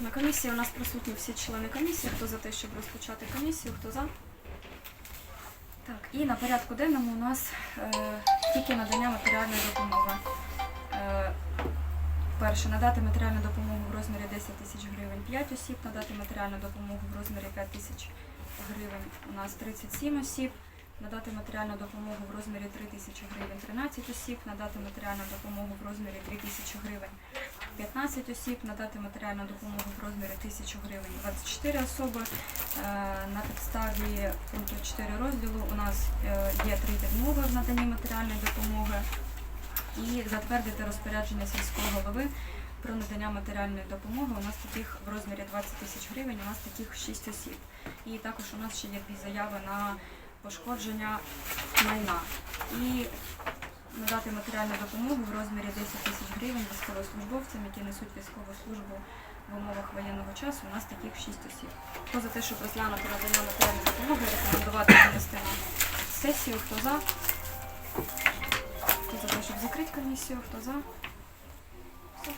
На комісії у нас присутні всі члени комісії. Хто за те, щоб розпочати комісію, хто за? Так, і на порядку денному у нас е, тільки надання матеріальної допомоги. Е, перше, надати матеріальну допомогу в розмірі 10 тисяч гривень 5 осіб, надати матеріальну допомогу в розмірі 5 тисяч гривень у нас 37 осіб, надати матеріальну допомогу в розмірі 3 тисячі гривень 13 осіб, надати матеріальну допомогу в розмірі 3 тисячі гривень 15 осіб, надати матеріальну допомогу в розмірі 1000 гривень 24 особи. Е, На підставі пункту 4 розділу у нас е, є три відмови в наданні матеріальної допомоги і затвердити розпорядження сільського голови про надання матеріальної допомоги. У нас таких в розмірі 20 тисяч гривень, у нас таких 6 осіб. І також у нас ще є дві заяви на пошкодження майна. І надати матеріальну допомогу в розмірі 10 тисяч гривень військовослужбовцям, які несуть військову службу в умовах воєнного часу. У нас таких 6 осіб. Хто за те, щоб розглянути надання матеріальної допомоги, рекомендувати винести на сесію, хто за? Хто за те, щоб закрити комісію, хто за? Все.